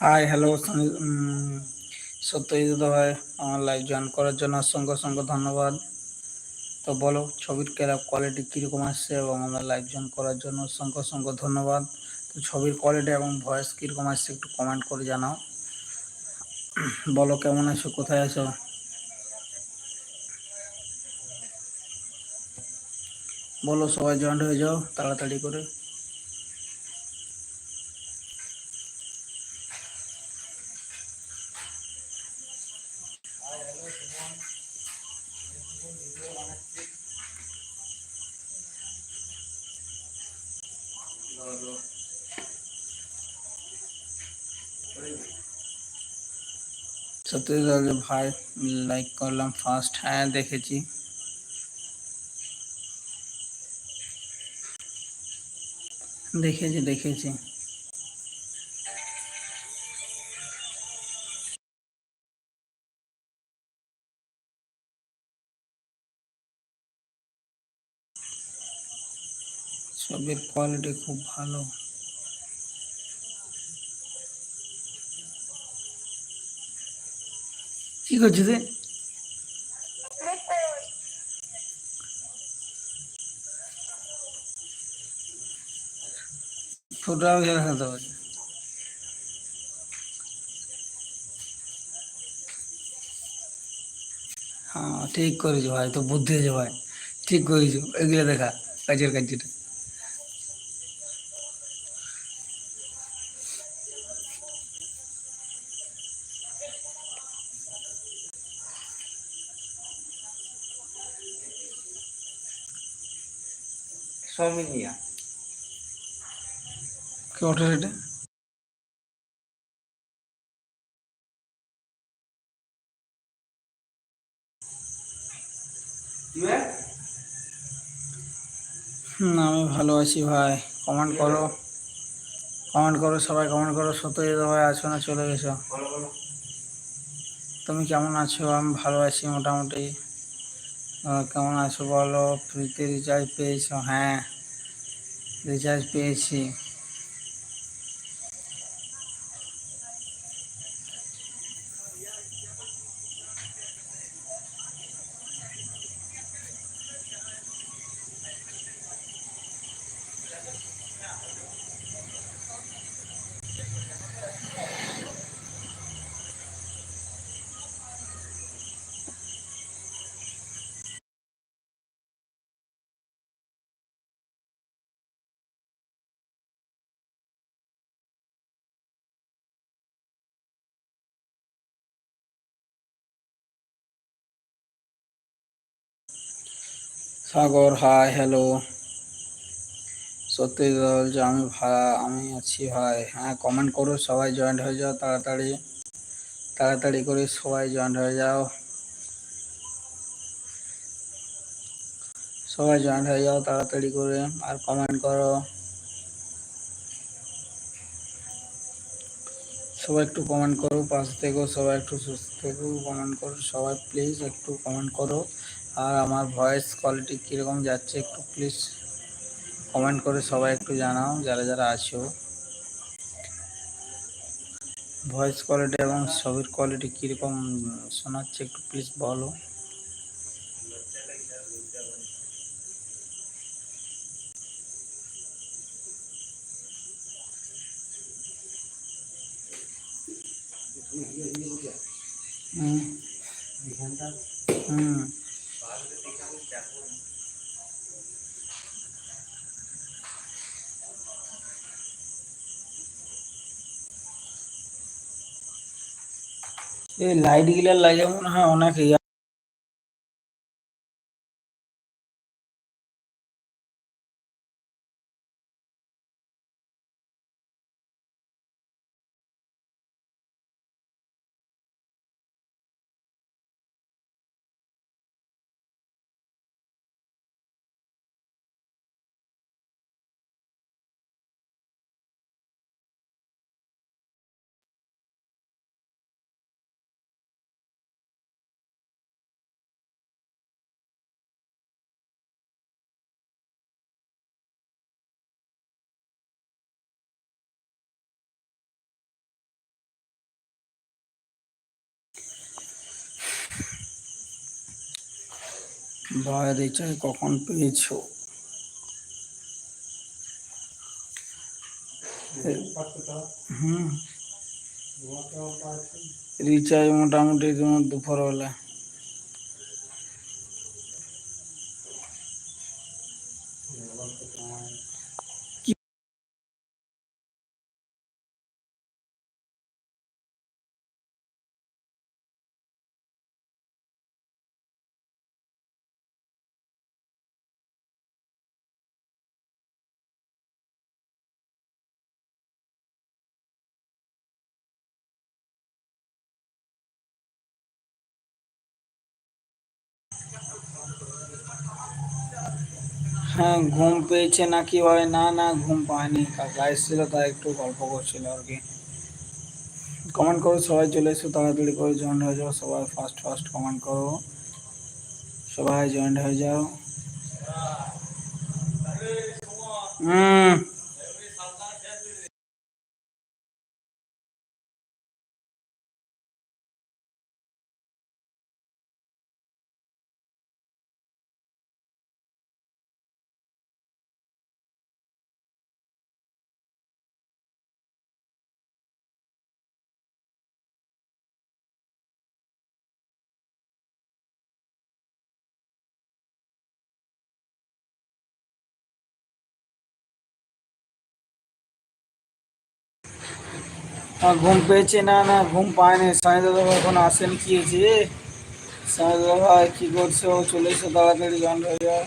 Hi hello Satyajit ভাই, আমার live join করার জন্য অসংখ্য অসংখ্য ধন্যবাদ। তো বলো, ছবির ক্যারাপ কোয়ালিটি কীরকম আসছে এবং আমার লাইভ জয়েন করার জন্য অসংখ্য অসংখ্য ধন্যবাদ। তো ছবির কোয়ালিটি এবং ভয়েস কীরকম আসছে একটু কমেন্ট করে জানাও। বলো, কেমন আছো? কোথায় আছো? বলো, সবাই জয়েন্ট হয়ে যাও, তাড়াতাড়ি করে। সত্যি ভাই লাইক করলাম ফার্স্ট হ্যাঁ দেখেছি। দেখেছি দেখেছি। ছবির কোয়ালিটি খুব ভালো। কি করছিস রে? হ্যাঁ ঠিক করেছ ভাই তো বুদ্ধি আছে ভাই। ঠিক করেছ। এগুলো দেখা, কাজের কাজটা। সৌমিনিয়া। কে আমি ভালো আছি ভাই। কমেন্ট করো। কমেন্ট করো সবাই কমেন্ট করো। সত্যজিৎ ভাই আছো না চলে গেছো? তুমি কেমন আছো? আমি ভালো আছি মোটামুটি। কেমন আছো বলো? ফ্রিতে রিচার্জ পেয়েছ? হ্যাঁ রিচার্জ পেয়েছি। Sagar, hi, hello. সত্যি বলছে আমি ভাই আমি আছি ভাই। হ্যাঁ কমেন্ট করো, সবাই জয়েন্ট হয়ে যাও তাড়াতাড়ি। তাড়াতাড়ি করে সবাই জয়েন্ট হয়ে যাও। সবাই জয়েন্ট হয়ে যাও তাড়াতাড়ি করে, আর কমেন্ট করো। সবাই একটু কমেন্ট করো, পাশ থেকেও সবাই একটু সুস্থ থেকেও কমেন্ট করো। সবাই প্লিজ একটু কমেন্ট করো। আর আমার ভয়েস কোয়ালিটি কীরকম যাচ্ছে একটু প্লিজ কমেন্ট করে সবাই একটু জানাও, যারা যারা আছো। ভয়েস কোয়ালিটি এবং ছবির কোয়ালিটি কীরকম শোনাচ্ছে একটু প্লিজ বলো। হুম। হুম। এই লাইট গুলা লাগে মনে হয় অনেক ইয়া ভাই রিচার্জ কখন পেয়েছ? হুম। রিচার্জ মোটামুটি তোমার দুপুরবেলা। হ্যাঁ ঘুম পেয়েছে নাকি ভাই না না, ঘুম পায়নি। কাকা এসেছিল, তাই একটু গল্প করছিল আর কি। কমেন্ট করো, সবাই চলে এসো, তাড়াতাড়ি করে জয়েন হয়ে যাও। সবাই ফার্স্ট ফার্স্ট কমেন্ট করো। সবাই জয়েন হয়ে যাও। হুম। ঘুম পেয়েছে না না ঘুম পায়নি সাই দাদা এখন আসেন কি হয়েছে সাই দাদা ভাই কি করছ চলে এসো তাড়াতাড়ি জয়েন হয়ে যাও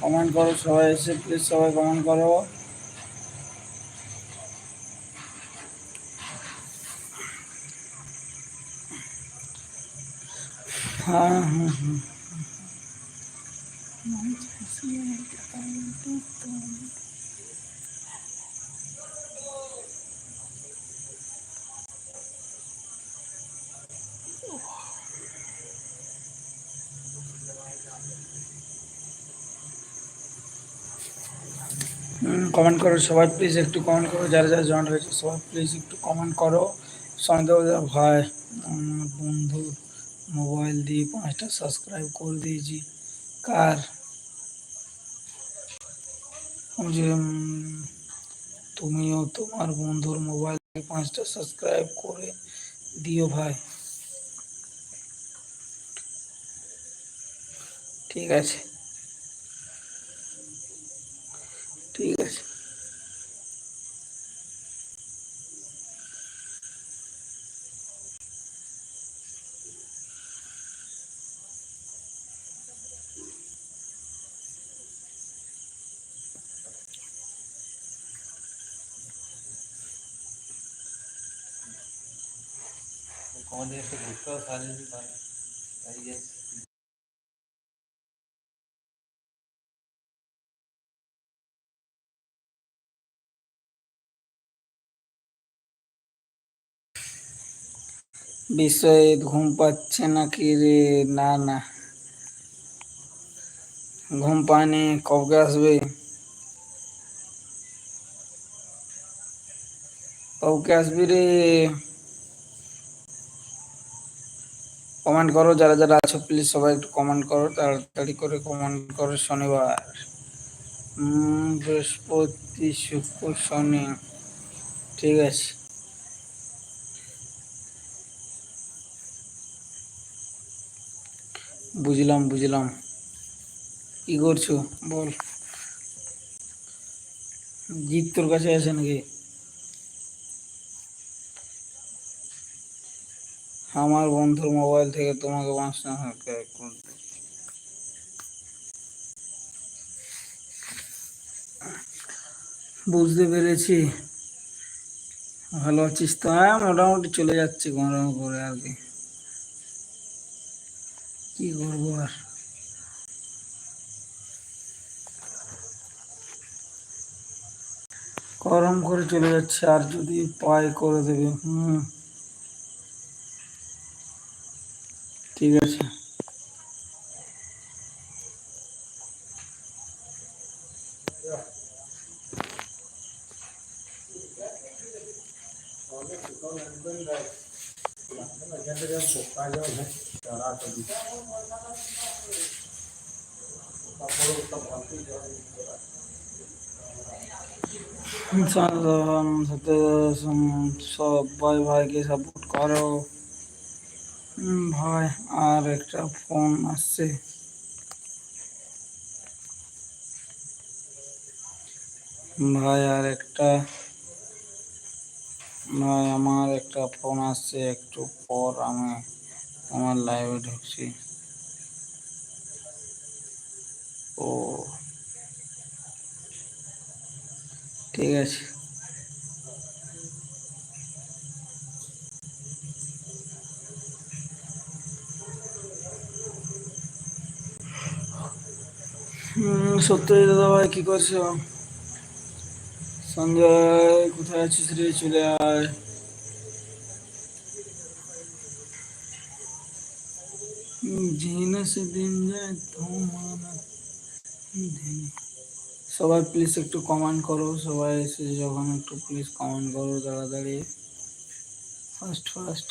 কমেন্ট করো সবাই এসে প্লিজ সবাই কমেন্ট করো হ্যাঁ হুম হুম কমেন্ট করো, সবাই প্লিজ একটু কমেন্ট করো, যারা যারা জয়েন হয়েছে সবাই প্লিজ একটু কমেন্ট করো। সন্দেহ ভাই, আমার বন্ধু মোবাইল দিয়ে পাঁচটা সাবস্ক্রাইব করে দিয়েছি। কার? যে তুমিও তোমার বন্ধুর মোবাইল দিয়ে পাঁচটা সাবস্ক্রাইব করে দিও ভাই। ঠিক আছে। ঠিক আছে আমাদের একটু ঘুরতেও সারাদিন পারে বিষয়ে ঘুম পাচ্ছে নাকি রে? না না। ঘুম পায়নি, কবে আসবে? কবে আসবি রে? কমেন্ট করো, যারা যারা আছো প্লিজ সবাই একটু কমেন্ট করো, তাড়াতাড়ি করে কমেন্ট করো শনিবার। বৃহস্পতি, শুক্র, শনি। ঠিক আছে। বুঝলাম বুঝলাম। কি করছ বল। জিৎ তোর কাছে আছে নাকি? আমার বন্ধুর মোবাইল থেকে তোমাকে subscribe বুঝতে পেরেছি। ভালো আছিস তো? হ্যাঁ মোটামুটি চলে যাচ্ছে কোনো করে আর কি। কি করব আর? গরম করে চলে যাচ্ছে, আর যদি পাই করে দেবে, হুম। ঠিক আছে। সবাই ভাইকে সাপোর্ট করো। ভাই, আর একটা ফোন আসছে। ভাই, আর একটা। ভাই, আমার একটা ফোন আসছে, একটু পর আমি আমার লাইভে ঢুকছি। ও। ঠিক আছে। হুম, সত্যি দাদা ভাই কি করছ? সঞ্জয় কোথায় আছিস রে? চলে আয়। জিনা সে দিন যায় দিন। সবাই প্লিজ একটু কমেন্ট করো, সবাই এসে যখন একটু প্লিজ কমেন্ট করো তাড়াতাড়ি। ফার্স্ট ফার্স্ট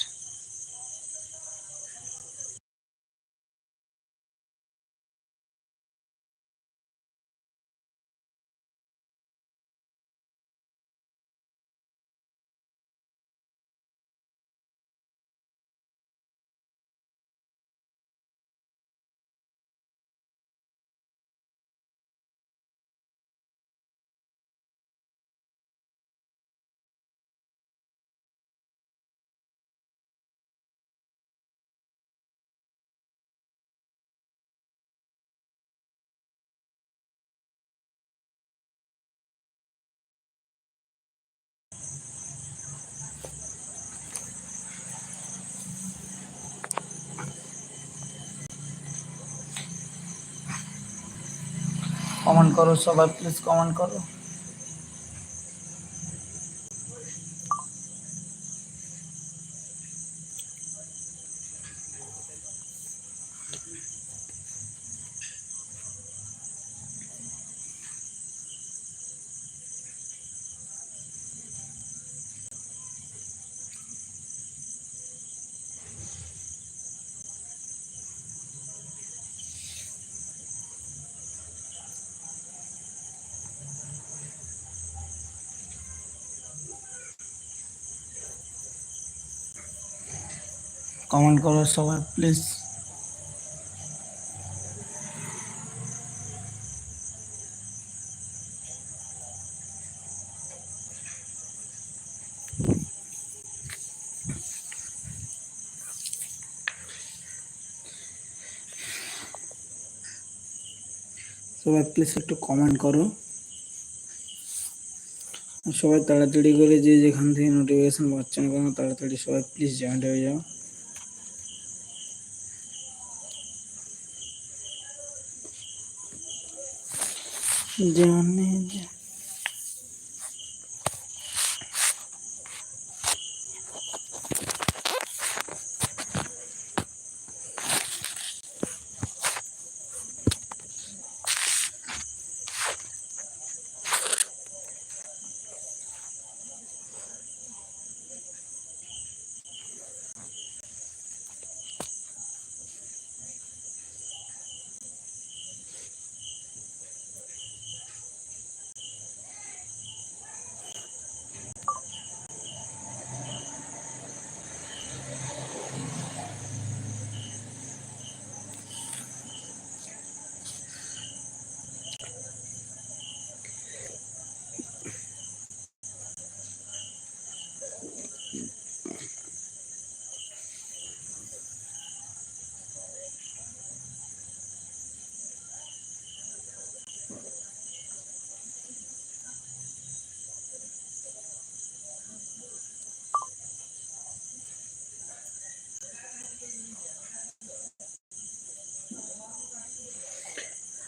কমেন্ট করো সবাই প্লিজ কমেন্ট করো। কমেন্ট করো সবাই প্লিজ সবাই প্লিজ একটু কমেন্ট করো। আর সবাই তাড়াতাড়ি করে যে যেখান থেকে নোটিফিকেশন পাচ্ছে না কেন তাড়াতাড়ি সবাই প্লিজ জয়েন্ট হয়ে যাও। Canlı.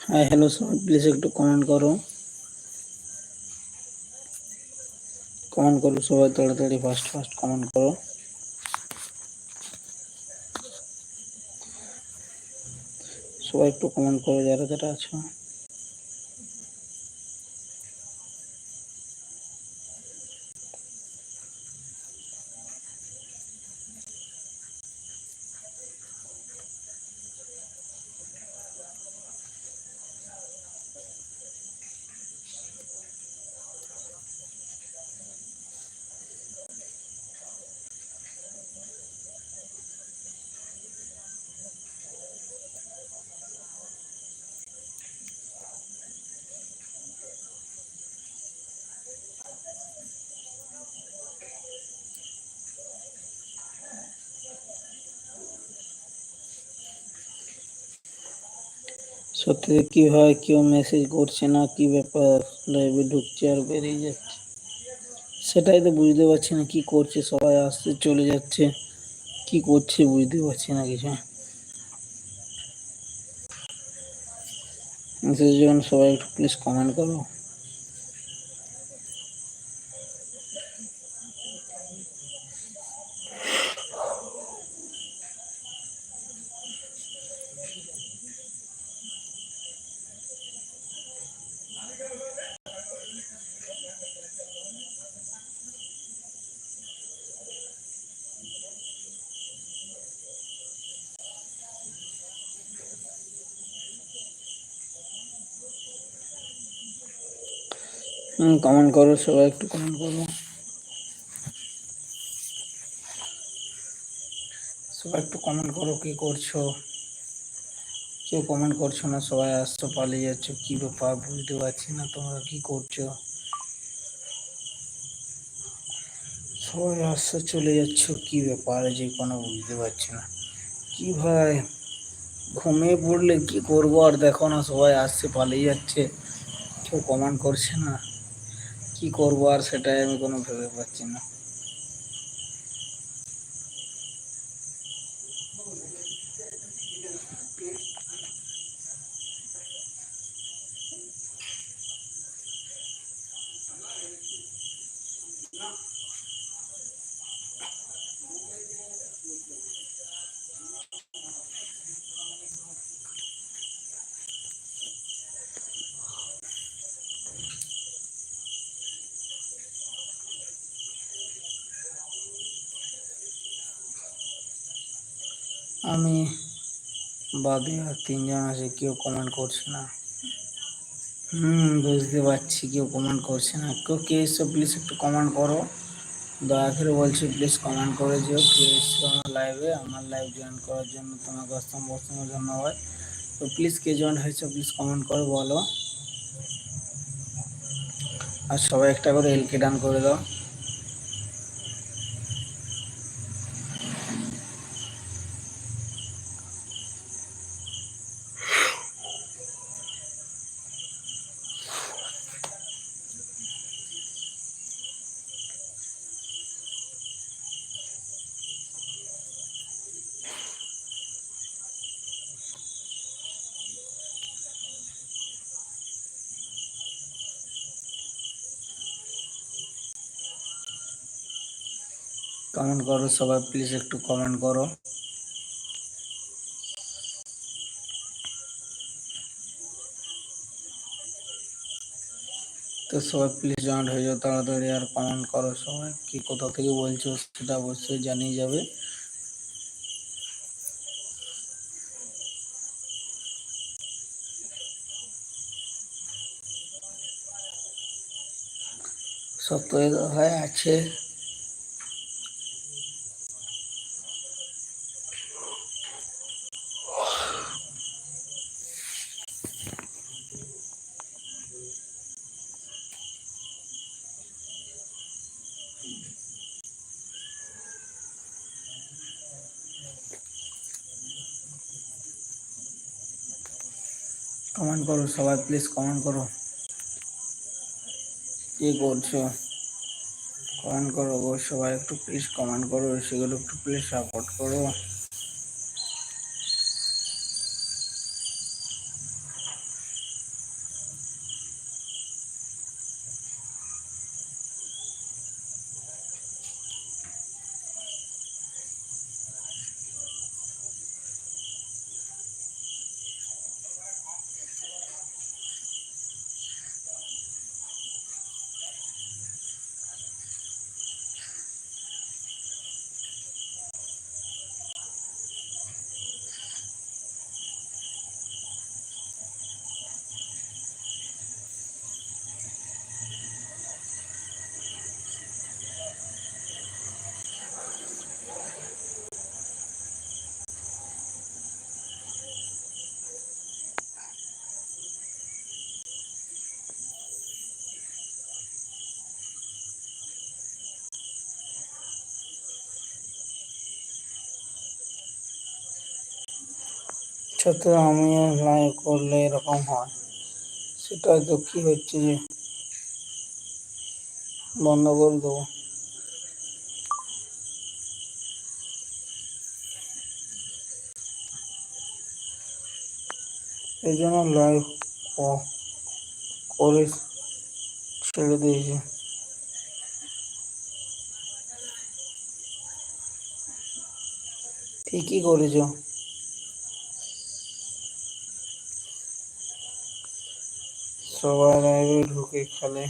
যে হাই হ্যালো স্যার প্লিজ একটু কমেন্ট করো। কমেন্ট করো সবাই, তাড়াতাড়ি ফার্স্ট ফার্স্ট কমেন্ট করো। সবাই একটু কমেন্ট করো, যারা যারা আছো। সত্যি কি হয়, কেউ মেসেজ করছে না, কি ব্যাপার? লাইভে ঢুকছে আর বেরিয়ে যাচ্ছে। সেটাই তো বুঝতে পারছি না, কি করছে? সবাই আসছে, চলে যাচ্ছে। কি করছে বুঝতে পারছি না কিছু। মেসেজ যখন সবাই একটু প্লিজ কমেন্ট করো। কমেন্ট করো, সবাই একটু কমেন্ট করো। সবাই একটু কমেন্ট করো, কি করছ? কেউ কমেন্ট করছ না? সবাই আসছো, পালিয়ে যাচ্ছ, কি ব্যাপার? বুঝতে পারছি না তোমরা কি করছ? সবাই আসছো, চলে যাচ্ছ, কি ব্যাপার? যে কোনো বুঝতে পারছি না। কি ভাই? ঘুমিয়ে পড়লে কি করব? আর দেখো না, সবাই আসছে, পালিয়ে যাচ্ছে। কেউ কমেন্ট করছে না? কি করব আর সেটাই আমি কোনো ভেবে পাচ্ছি না আমি বাদে আর তিনজন আছে, কেউ কমেন্ট করছে না। হুম, বুঝতে পারছি, কেউ কমেন্ট করছে না। কেউ কে এসছো প্লিজ একটু কমেন্ট করো। দয়া করে বলছি প্লিজ কমেন্ট করে যেও, কে এসছো আমার লাইভে আমার লাইভ জয়েন করার জন্য তোমাকে অসংখ্য অসংখ্য ধন্যবাদ। তো প্লিজ কে জয়েন হয়েছে প্লিজ কমেন্ট করে বলো। আর সবাই একটা করে এলকে ডান করে দাও। কমেন্ট করো, সবাই প্লিজ একটু কমেন্ট করো। তো সবাই প্লিজ জয়েন্ট হয়ে যাও তাড়াতাড়ি আর কমেন্ট করো সবাই, কি কোথা থেকে বলছো সেটা অবশ্যই জানিয়ে যাবে। সব তো হয়ে আছে। কমেন্ট করো, সবাই প্লিজ কমেন্ট করো। কি করছ? কমেন্ট করো গো, সবাই একটু প্লিজ কমেন্ট করো সেগুলো একটু প্লিজ সাপোর্ট করো। সাথে আমিও লাইভ করলে এরকম হয়। সেটা কি হচ্ছে যে? বন্ধ করে দেবো। এই জন্য লাইভ করে ছেড়ে দিয়েছি। ঠিকই করেছ। লাইভে ঢুকে খেলে।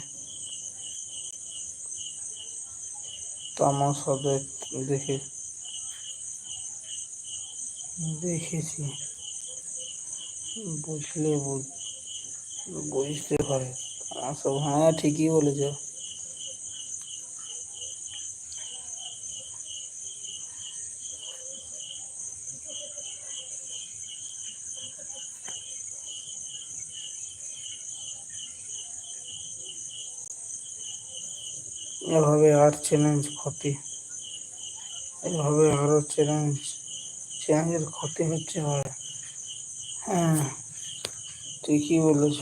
তামাশা দেখে দেখেছি। বুঝলে বুঝতে পারে। তামাশা হ্যাঁ ঠিকই বলেছ এভাবে আর চ্যালেঞ্জ ক্ষতি। এভাবে আরও চ্যালেঞ্জ চ্যালেঞ্জের ক্ষতি হচ্ছে হ্যাঁ ঠিকই বলেছ?